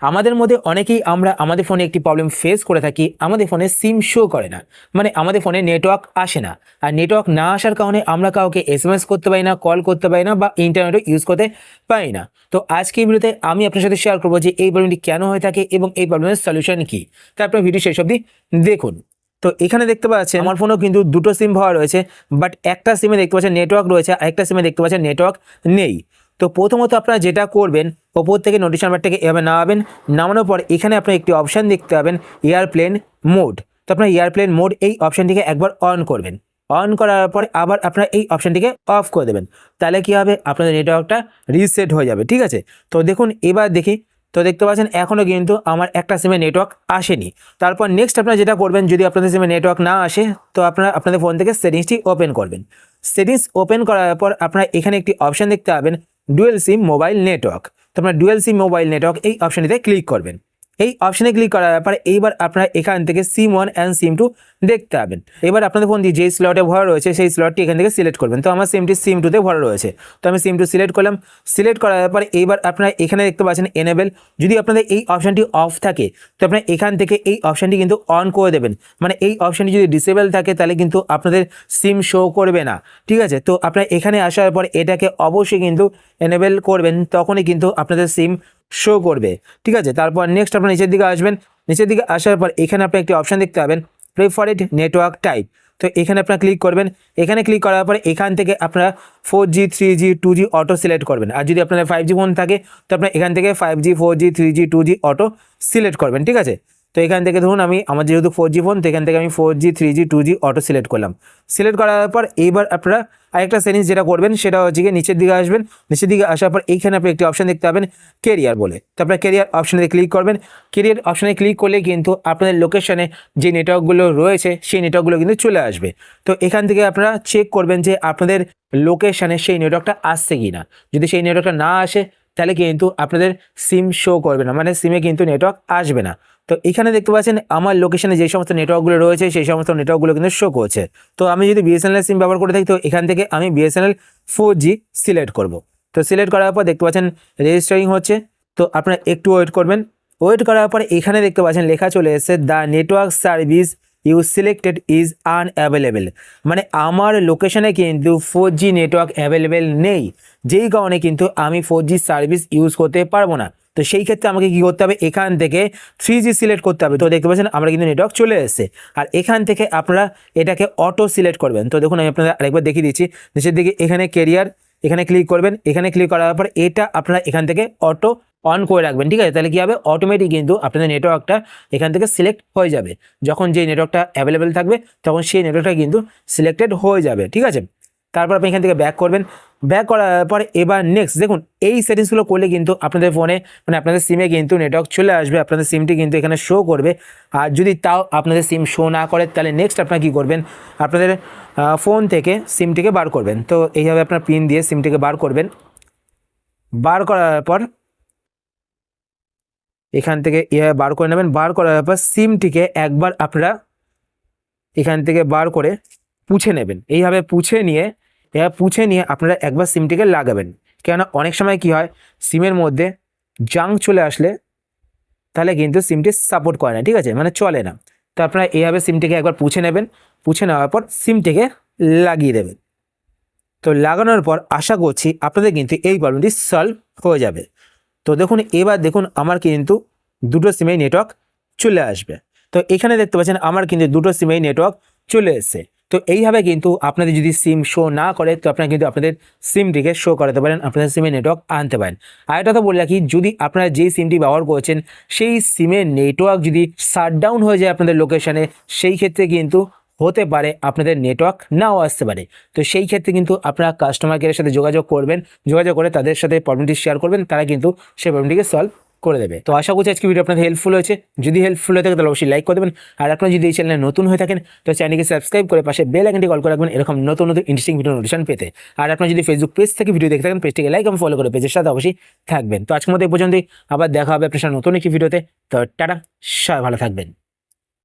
আমাদের মধ্যে অনেকেই আমরা আমাদের ফোনে একটি প্রবলেম ফেস করে থাকি, আমাদের ফোনে সিম শো করে না। মানে আমাদের ফোনে নেটওয়ার্ক আসে না। আর নেটওয়ার্ক না আসার কারণে আমরা কাউকে এসএমএস করতে পারি না কল করতে পারি না বা ইন্টারনেটও ইউজ করতে পারি না। তো আজকে এই ভিডিওতে আমি আপনার সাথে শেয়ার করব যে এই প্রবলেমটি কেন হয়ে থাকে এবং এই প্রবলেমের সলিউশন কী। তারপর ভিডিও শেষ অবধি দেখুন। তো এখানে দেখতে পাচ্ছেন, আমার ফোনেও কিন্তু দুটো সিম পাওয়া রয়েছে বাট একটা সিমে দেখতে পাচ্ছেন নেটওয়ার্ক রয়েছে, আর একটা সিমে দেখতে পাচ্ছেন নেটওয়ার্ক নেই। তো প্রথমত আপনারা যেটা করবেন, ওপর থেকে নোটিশ নাম্বারটাকে এভাবে নামাবেন, নামানোর পর এখানে আপনার একটি অপশান দেখতে পাবেন এয়ারপ্লেন মোড তো আপনার এয়ারপ্লেন মোড এই অপশানটিকে একবার অন করবেন। অন করার পরে আবার আপনারা এই অপশানটিকে অফ করে দেবেন। তাহলে কী হবে? আপনাদের নেটওয়ার্কটা রিসেট হয়ে যাবে, ঠিক আছে? তো দেখুন, এবার দেখি। তো দেখতে পাচ্ছেন এখনও কিন্তু আমার একটা সিমে নেটওয়ার্ক আসেনি। তারপর নেক্সট আপনারা যেটা করবেন, যদি আপনাদের সিমে নেটওয়ার্ক না আসে, তো আপনারা আপনাদের ফোন থেকে সেটিংসটি ওপেন করবেন। সেটিংস ওপেন করার পর আপনারা এখানে একটি অপশান দেখতে পাবেন ডুয়েল সিম মোবাইল নেটওয়ার্ক তো আপনারা ডুয়েল সিম মোবাইল নেটওয়ার্ক এই অপশানটিতে ক্লিক করবেন। এই অপশানে ক্লিক করার পরে এইবার আপনারা এখান থেকে SIM one and SIM two দেখতে পাবেন। এবার আপনাদের ফোন দিয়ে যে স্লটে ভরা রয়েছে, সেই স্লটটি এখান থেকে সিলেক্ট করবেন। তো আমার সিমটি সিম টুতে ভরা রয়েছে। তো আমি সিম টু সিলেক্ট করলাম। সিলেক্ট করার পরে এইবার আপনারা এখানে দেখতে পাচ্ছেন এনেবেল যদি আপনাদের এই অপশানটি অফ থাকে, তো আপনারা এখান থেকে এই অপশানটি কিন্তু অন করে দেবেন। মানে এই অপশানটি যদি ডিসেবল থাকে, তাহলে কিন্তু আপনাদের সিম শো করবে না। ঠিক আছে? তো আপনারা এখানে আসার পর এটাকে অবশ্যই কিন্তু এনেবেল করবেন। তখনই কিন্তু আপনাদের সিম শো করবে। ঠিক আছে? তারপর নেক্সট আপনার নিচের দিকে আসবেন। নিচের দিকে আসার পর এখানে আপনি একটি অপশান দেখতে পাবেন প্রেফারেড নেটওয়ার্ক টাইপ তো এখানে আপনারা ক্লিক করবেন। এখানে ক্লিক করার পরে এখান থেকে আপনারা four G three G two G auto select করবেন। আর যদি আপনার ফাইভ জি ফোন থাকে, তো আপনার এখান থেকে five G four G three G two G auto select করবেন। ঠিক আছে? তো এখান থেকে ধরুন আমি, আমার যেহেতু ফোর জি ফোন তো এখান থেকে আমি four G three G two G auto select করলাম। সিলেক্ট করার পর এইবার আপনারা আরেকটা সেটিংস যেটা করবেন, সেটা হচ্ছে গিয়ে নিচের দিকে আসবেন। নিচের দিকে আসার পর এইখানে আপনি একটি অপশান দেখতে পাবেন কেরিয়ার বলে। তো আপনার কেরিয়ার অপশানে ক্লিক করবেন। কেরিয়ার অপশানে ক্লিক করলে কিন্তু আপনাদের লোকেশনে যে নেটওয়ার্কগুলো রয়েছে, সেই নেটওয়ার্কগুলো কিন্তু চলে আসবে। তো এখান থেকে আপনারা চেক করবেন যে আপনাদের লোকেশানে সেই নেটওয়ার্কটা আসছে কি না যদি সেই নেটওয়ার্কটা না আসে তাহলে কিন্তু আপনাদের সিম শো করবে না। মানে সিমে কিন্তু নেটওয়ার্ক আসবে না। তো এখানে দেখতে পাচ্ছেন আমার লোকেশনে যে সমস্ত নেটওয়ার্কগুলো রয়েছে, সেই সমস্ত নেটওয়ার্কগুলো কিন্তু শো করছে। তো আমি যদি বিএসএনএল সিম ব্যবহার করে থাকি, তো এখান থেকে আমি বিএসএনএল ফোর জি সিলেক্ট করব। তো সিলেক্ট করার পর দেখতে পাচ্ছেন রেজিস্টারিং হচ্ছে। তো আপনারা একটু ওয়েট করবেন। ওয়েট করার পর এখানে দেখতে পাচ্ছেন লেখা চলে এসেছে the network service you selected is unavailable মানে আমার লোকেশনে কিন্তু ফোর জি নেটওয়ার্ক অ্যাভেলেবেল নেই। যেই কারণে কিন্তু আমি ফোর জি সার্ভিস ইউজ করতে পারব না। তো সেই ক্ষেত্রে আমাকে কি করতে হবে? এখান থেকে থ্রি জি সিলেক্ট করতে হবে। তো দেখতে পাচ্ছেন, আমরা কিন্তু নেটওয়ার্ক চলে এসেছে। আর এখান থেকে আপনারা এটাকে অটো সিলেক্ট করবেন। তো দেখুন, আমি আপনাদের আরেকবার দেখিয়ে দিচ্ছি। নিচের দিকে এখানে কেরিয়ার এখানে ক্লিক করবেন। এখানে ক্লিক করার পর এটা আপনারা এখান থেকে অটো অন করে রাখবেন, ঠিক আছে? তাহলে কী হবে? অটোমেটিক কিন্তু আপনাদের নেটওয়ার্কটা এখান থেকে সিলেক্ট হয়ে যাবে। যখন যে নেটওয়ার্কটা অ্যাভেলেবেল থাকবে, তখন সেই নেটওয়ার্কটা কিন্তু সিলেক্টেড হয়ে যাবে, ঠিক আছে? তারপর আপনি এখান থেকে ব্যাক করবেন। ব্যাক করার পর এবার নেক্সট দেখুন, এই সেটিংসগুলো করলে কিন্তু আপনাদের ফোনে মানে আপনাদের সিমে কিন্তু নেটওয়ার্ক চলে আসবে, আপনাদের সিমটি কিন্তু এখানে শো করবে। আর যদি তাও আপনাদের সিম শো না করে, তাহলে নেক্সট আপনারা কী করবেন? আপনাদের ফোন থেকে সিমটিকে বার করবেন। তো এইভাবে আপনার পিন দিয়ে সিমটিকে বার করবেন। বার করার পর এখান থেকে এভাবে বার করে নেবেন। বার করার পর সিমটিকে একবার আপনারা এখান থেকে বার করে পুছে নেবেন। এইভাবে পুছে নিয়ে এবার পুছে নিয়ে আপনারা একবার সিমটিকে লাগাবেন। কেননা অনেক সময় কি হয়, সিমের মধ্যে জাঙ্ক চলে আসলে তাহলে কিন্তু সিমটি সাপোর্ট করে না, ঠিক আছে? মানে চলে না। তো আপনারা এইভাবে সিমটিকে একবার পুছে নেবেন। পুছে নেওয়ার পর সিমটিকে লাগিয়ে দেবেন। তো লাগানোর পর আশা করছি আপনাদের কিন্তু এই প্রবলেমটি সলভ হয়ে যাবে। তো দেখুন, এবার দেখুন আমার কিন্তু দুটো সিমেই নেটওয়ার্ক চলে আসবে। তো এখানে দেখতে পাচ্ছেন আমার কিন্তু দুটো সিমেই নেটওয়ার্ক চলে এসেছে। তো এইভাবে কিন্তু আপনাদের যদি সিম শো না করে, তো আপনারা কিন্তু আপনাদের সিমটিকে শো করাতে পারেন, আপনাদের সিমে নেটওয়ার্ক আনতে পারেন। আর এটা তো বলে রাখি, যদি আপনারা যেই সিমটি ব্যবহার করছেন, সেই সিমের নেটওয়ার্ক যদি শাটডাউন হয়ে যায় আপনাদের লোকেশানে সেই ক্ষেত্রে কিন্তু হতে পারে আপনাদের নেটওয়ার্ক নাও আসতে পারে। তো সেই ক্ষেত্রে কিন্তু আপনারা কাস্টমার কেয়ারের সাথে যোগাযোগ করবেন, যোগাযোগ করে তাদের সাথে প্রবলেমটি শেয়ার করবেন, তারা কিন্তু সেই প্রবলেমটিকে সলভ করে দেবে। তো আশা করছি আজকে ভিডিও আপনাদের হেল্পফুল হয়েছে। যদি হেল্পফুল হয়ে থাকে তাহলে অবশ্যই লাইক করে দেবেন আর আপনারা যদি এই চ্যানেলে নতুন হয়ে থাকেন, তো চ্যানেলকে সাবস্ক্রাইব করে পাশে বেল আইকনটি কল করে রাখবেন, এরকম নতুন নতুন ইন্টারেস্টিং ভিডিও নোটিফিকেশন পেতে। আর আপনারা যদি ফেসবুক পেজ থেকে ভিডিও দেখে থাকেন পেজটিকে লাইক এবং ফলো করে পেজের সাথে অবশ্যই থাকবেন। তো আজকের মতো এই পর্যন্তই। আবার দেখা হবে আপনার নতুন একটি ভিডিওতে তো টাটা, সবাই ভালো থাকবেন।